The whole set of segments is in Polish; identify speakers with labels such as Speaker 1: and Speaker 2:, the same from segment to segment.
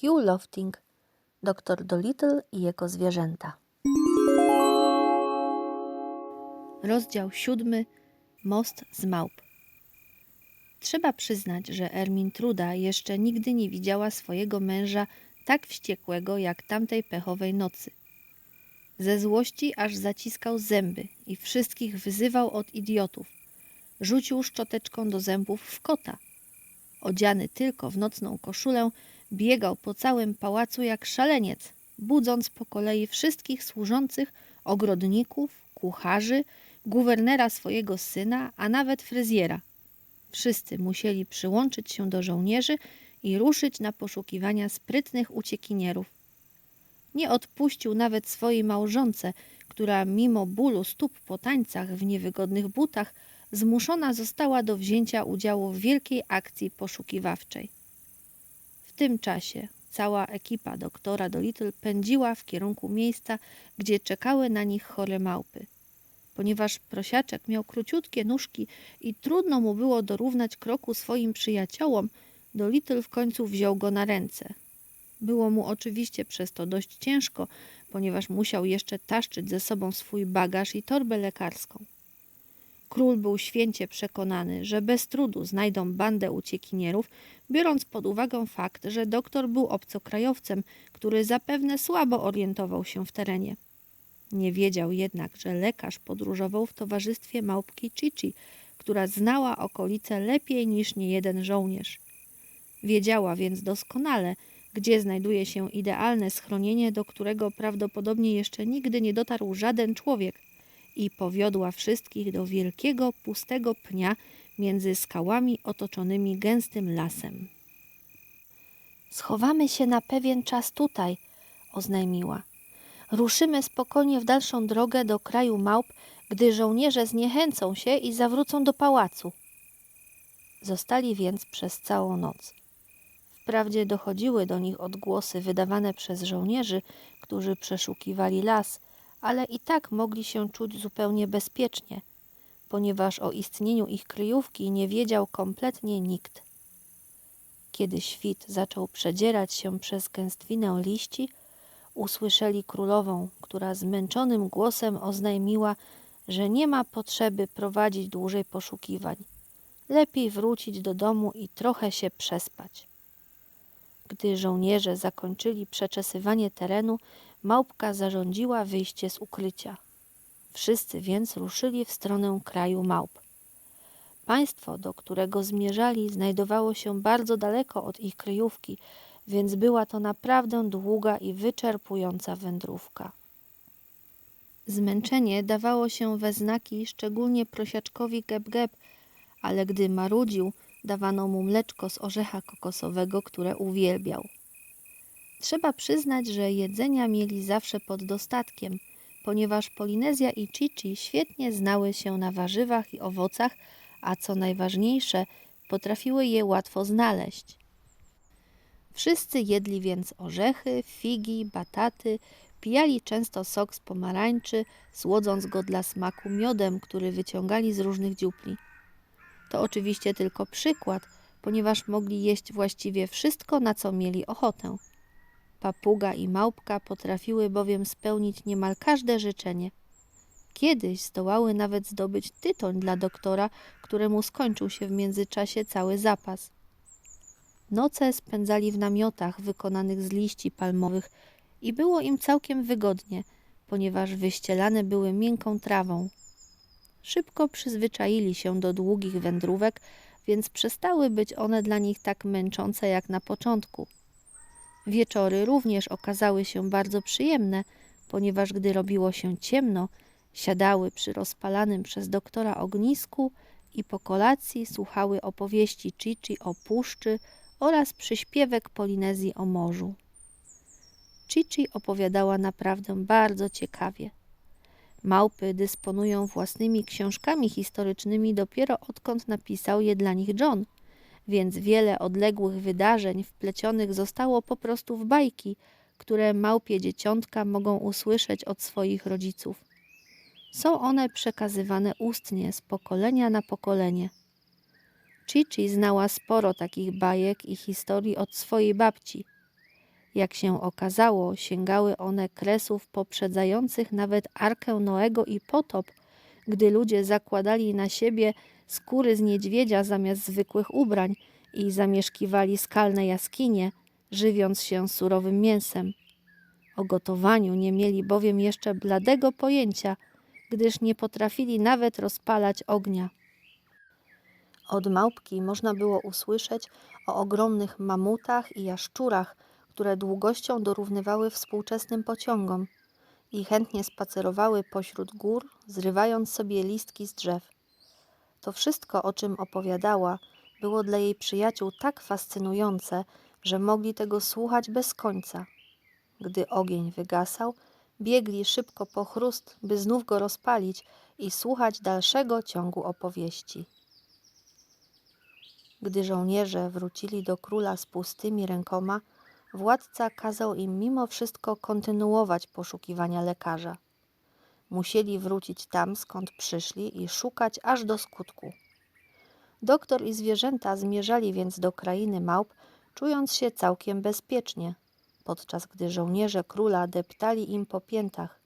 Speaker 1: Hugh Lofting, Doktor Dolittle i jego zwierzęta. Rozdział siódmy. Most z małp. Trzeba przyznać, że Ermintruda jeszcze nigdy nie widziała swojego męża tak wściekłego jak tamtej pechowej nocy. Ze złości aż zaciskał zęby i wszystkich wyzywał od idiotów. Rzucił szczoteczką do zębów w kota. Odziany tylko w nocną koszulę, biegał po całym pałacu jak szaleniec, budząc po kolei wszystkich służących, ogrodników, kucharzy, guwernera swojego syna, a nawet fryzjera. Wszyscy musieli przyłączyć się do żołnierzy i ruszyć na poszukiwania sprytnych uciekinierów. Nie odpuścił nawet swojej małżonce, która mimo bólu stóp po tańcach w niewygodnych butach zmuszona została do wzięcia udziału w wielkiej akcji poszukiwawczej. W tym czasie cała ekipa doktora Dolittle pędziła w kierunku miejsca, gdzie czekały na nich chore małpy. Ponieważ prosiaczek miał króciutkie nóżki i trudno mu było dorównać kroku swoim przyjaciołom, Dolittle w końcu wziął go na ręce. Było mu oczywiście przez to dość ciężko, ponieważ musiał jeszcze taszczyć ze sobą swój bagaż i torbę lekarską. Król był święcie przekonany, że bez trudu znajdą bandę uciekinierów, biorąc pod uwagę fakt, że doktor był obcokrajowcem, który zapewne słabo orientował się w terenie. Nie wiedział jednak, że lekarz podróżował w towarzystwie małpki Chichi, która znała okolice lepiej niż niejeden żołnierz. Wiedziała więc doskonale, gdzie znajduje się idealne schronienie, do którego prawdopodobnie jeszcze nigdy nie dotarł żaden człowiek i powiodła wszystkich do wielkiego, pustego pnia między skałami otoczonymi gęstym lasem. Schowamy się na pewien czas tutaj, oznajmiła. Ruszymy spokojnie w dalszą drogę do kraju małp, gdy żołnierze zniechęcą się i zawrócą do pałacu. Zostali więc przez całą noc. Wprawdzie dochodziły do nich odgłosy wydawane przez żołnierzy, którzy przeszukiwali las, ale i tak mogli się czuć zupełnie bezpiecznie, ponieważ o istnieniu ich kryjówki nie wiedział kompletnie nikt. Kiedy świt zaczął przedzierać się przez gęstwinę liści, usłyszeli królową, która zmęczonym głosem oznajmiła, że nie ma potrzeby prowadzić dłużej poszukiwań. Lepiej wrócić do domu i trochę się przespać. Gdy żołnierze zakończyli przeczesywanie terenu, małpka zarządziła wyjście z ukrycia. Wszyscy więc ruszyli w stronę kraju małp. Państwo, do którego zmierzali, znajdowało się bardzo daleko od ich kryjówki, więc była to naprawdę długa i wyczerpująca wędrówka. Zmęczenie dawało się we znaki szczególnie prosiaczkowi Geb-Geb, ale gdy marudził, dawano mu mleczko z orzecha kokosowego, które uwielbiał. Trzeba przyznać, że jedzenia mieli zawsze pod dostatkiem, ponieważ Polinezja i Chichi świetnie znały się na warzywach i owocach, a co najważniejsze, potrafiły je łatwo znaleźć. Wszyscy jedli więc orzechy, figi, bataty, pijali często sok z pomarańczy, słodząc go dla smaku miodem, który wyciągali z różnych dziupli. To oczywiście tylko przykład, ponieważ mogli jeść właściwie wszystko, na co mieli ochotę. Papuga i małpka potrafiły bowiem spełnić niemal każde życzenie. Kiedyś zdołały nawet zdobyć tytoń dla doktora, któremu skończył się w międzyczasie cały zapas. Noce spędzali w namiotach wykonanych z liści palmowych i było im całkiem wygodnie, ponieważ wyścielane były miękką trawą. Szybko przyzwyczaili się do długich wędrówek, więc przestały być one dla nich tak męczące jak na początku. Wieczory również okazały się bardzo przyjemne, ponieważ gdy robiło się ciemno, siadały przy rozpalanym przez doktora ognisku i po kolacji słuchały opowieści Chichi o puszczy oraz przyśpiewek Polinezji o morzu. Chichi opowiadała naprawdę bardzo ciekawie. Małpy dysponują własnymi książkami historycznymi dopiero odkąd napisał je dla nich John, więc wiele odległych wydarzeń wplecionych zostało po prostu w bajki, które małpie dzieciątka mogą usłyszeć od swoich rodziców. Są one przekazywane ustnie z pokolenia na pokolenie. Chichi znała sporo takich bajek i historii od swojej babci. Jak się okazało, sięgały one kresów poprzedzających nawet Arkę Noego i potop, gdy ludzie zakładali na siebie skóry z niedźwiedzia zamiast zwykłych ubrań i zamieszkiwali skalne jaskinie, żywiąc się surowym mięsem. O gotowaniu nie mieli bowiem jeszcze bladego pojęcia, gdyż nie potrafili nawet rozpalać ognia. Od małpki można było usłyszeć o ogromnych mamutach i jaszczurach, które długością dorównywały współczesnym pociągom i chętnie spacerowały pośród gór, zrywając sobie listki z drzew. To wszystko, o czym opowiadała, było dla jej przyjaciół tak fascynujące, że mogli tego słuchać bez końca. Gdy ogień wygasał, biegli szybko po chrust, by znów go rozpalić i słuchać dalszego ciągu opowieści. Gdy żołnierze wrócili do króla z pustymi rękoma, władca kazał im mimo wszystko kontynuować poszukiwania lekarza. Musieli wrócić tam, skąd przyszli i szukać aż do skutku. Doktor i zwierzęta zmierzali więc do krainy małp, czując się całkiem bezpiecznie, podczas gdy żołnierze króla deptali im po piętach.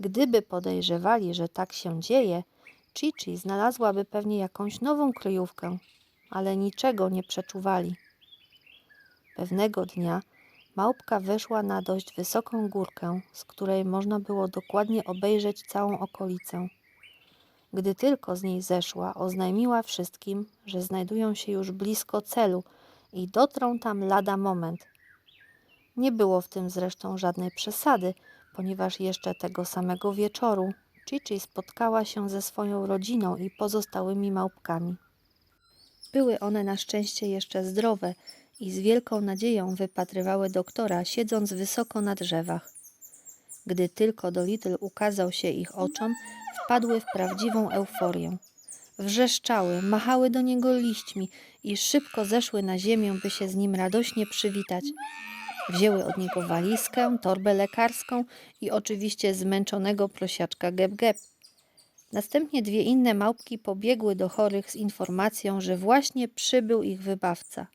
Speaker 1: Gdyby podejrzewali, że tak się dzieje, Chichi znalazłaby pewnie jakąś nową kryjówkę, ale niczego nie przeczuwali. Pewnego dnia małpka weszła na dość wysoką górkę, z której można było dokładnie obejrzeć całą okolicę. Gdy tylko z niej zeszła, oznajmiła wszystkim, że znajdują się już blisko celu i dotrą tam lada moment. Nie było w tym zresztą żadnej przesady, ponieważ jeszcze tego samego wieczoru Chichi spotkała się ze swoją rodziną i pozostałymi małpkami. Były one na szczęście jeszcze zdrowe i z wielką nadzieją wypatrywały doktora, siedząc wysoko na drzewach. Gdy tylko Dolittle ukazał się ich oczom, wpadły w prawdziwą euforię. Wrzeszczały, machały do niego liśćmi i szybko zeszły na ziemię, by się z nim radośnie przywitać. Wzięły od niego walizkę, torbę lekarską i oczywiście zmęczonego prosiaczka Geb-Geb. Następnie dwie inne małpki pobiegły do chorych z informacją, że właśnie przybył ich wybawca.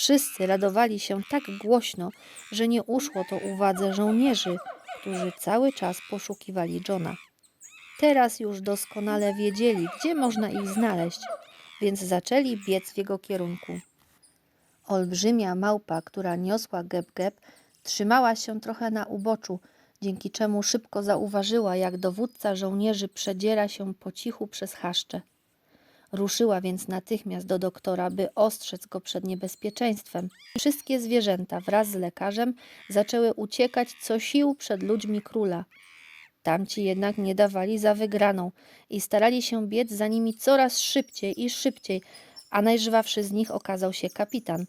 Speaker 1: Wszyscy radowali się tak głośno, że nie uszło to uwadze żołnierzy, którzy cały czas poszukiwali Johna. Teraz już doskonale wiedzieli, gdzie można ich znaleźć, więc zaczęli biec w jego kierunku. Olbrzymia małpa, która niosła Geb-Geb, trzymała się trochę na uboczu, dzięki czemu szybko zauważyła, jak dowódca żołnierzy przedziera się po cichu przez chaszcze. Ruszyła więc natychmiast do doktora, by ostrzec go przed niebezpieczeństwem. Wszystkie zwierzęta wraz z lekarzem zaczęły uciekać co sił przed ludźmi króla. Tamci jednak nie dawali za wygraną i starali się biec za nimi coraz szybciej i szybciej, a najżwawszy z nich okazał się kapitan.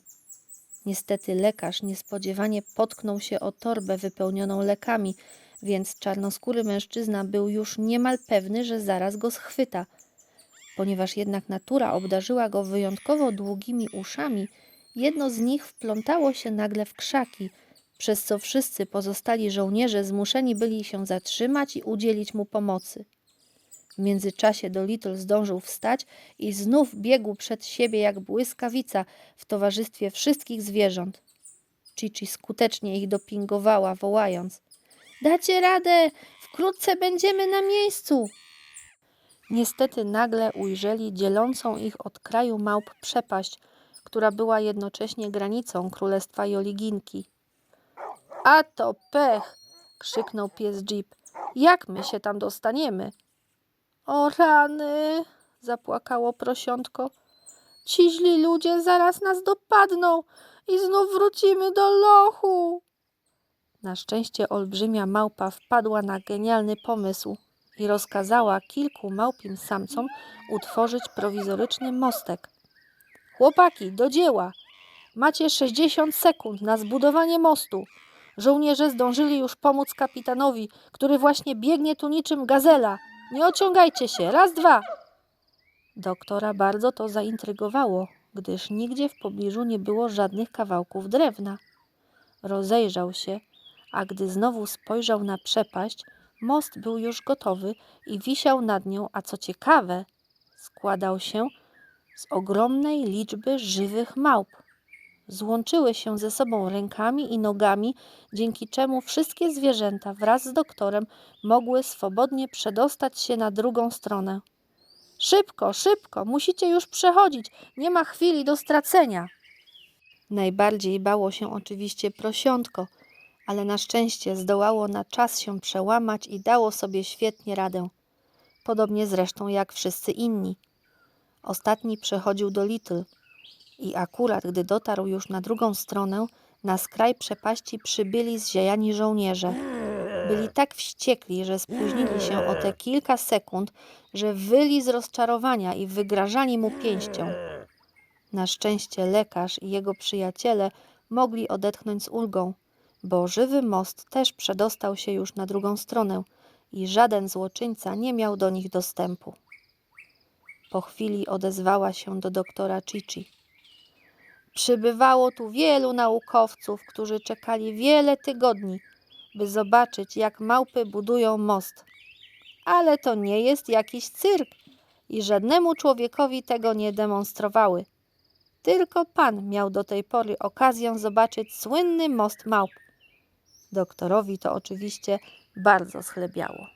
Speaker 1: Niestety lekarz niespodziewanie potknął się o torbę wypełnioną lekami, więc czarnoskóry mężczyzna był już niemal pewny, że zaraz go schwyta. Ponieważ jednak natura obdarzyła go wyjątkowo długimi uszami, jedno z nich wplątało się nagle w krzaki, przez co wszyscy pozostali żołnierze zmuszeni byli się zatrzymać i udzielić mu pomocy. W międzyczasie Dolittle zdążył wstać i znów biegł przed siebie jak błyskawica w towarzystwie wszystkich zwierząt. Chichi skutecznie ich dopingowała, wołając: Dacie radę! Wkrótce będziemy na miejscu! Niestety nagle ujrzeli dzielącą ich od kraju małp przepaść, która była jednocześnie granicą królestwa Joliginki. A to pech! krzyknął pies Jeep. Jak my się tam dostaniemy? O rany! zapłakało prosiątko. Ci źli ludzie zaraz nas dopadną i znów wrócimy do lochu. Na szczęście olbrzymia małpa wpadła na genialny pomysł i rozkazała kilku małpim samcom utworzyć prowizoryczny mostek. Chłopaki, do dzieła! Macie 60 sekund na zbudowanie mostu. Żołnierze zdążyli już pomóc kapitanowi, który właśnie biegnie tu niczym gazela. Nie ociągajcie się. Raz, dwa. Doktora bardzo to zaintrygowało, gdyż nigdzie w pobliżu nie było żadnych kawałków drewna. Rozejrzał się, a gdy znowu spojrzał na przepaść, most był już gotowy i wisiał nad nią, a co ciekawe, składał się z ogromnej liczby żywych małp. złączyły się ze sobą rękami i nogami, dzięki czemu wszystkie zwierzęta wraz z doktorem mogły swobodnie przedostać się na drugą stronę. Szybko, szybko, musicie już przechodzić, nie ma chwili do stracenia. Najbardziej bało się oczywiście prosiątko, ale na szczęście zdołało na czas się przełamać i dało sobie świetnie radę. Podobnie zresztą jak wszyscy inni. Ostatni przechodził do Little i akurat gdy dotarł już na drugą stronę, na skraj przepaści przybyli zziajani żołnierze. Byli tak wściekli, że spóźnili się o te kilka sekund, że wyli z rozczarowania i wygrażali mu pięścią. Na szczęście lekarz i jego przyjaciele mogli odetchnąć z ulgą, bo żywy most też przedostał się już na drugą stronę i żaden złoczyńca nie miał do nich dostępu. Po chwili odezwała się do doktora Chichi. Przybywało tu wielu naukowców, którzy czekali wiele tygodni, by zobaczyć, jak małpy budują most. Ale to nie jest jakiś cyrk i żadnemu człowiekowi tego nie demonstrowały. Tylko pan miał do tej pory okazję zobaczyć słynny most małp. Doktorowi to oczywiście bardzo schlebiało.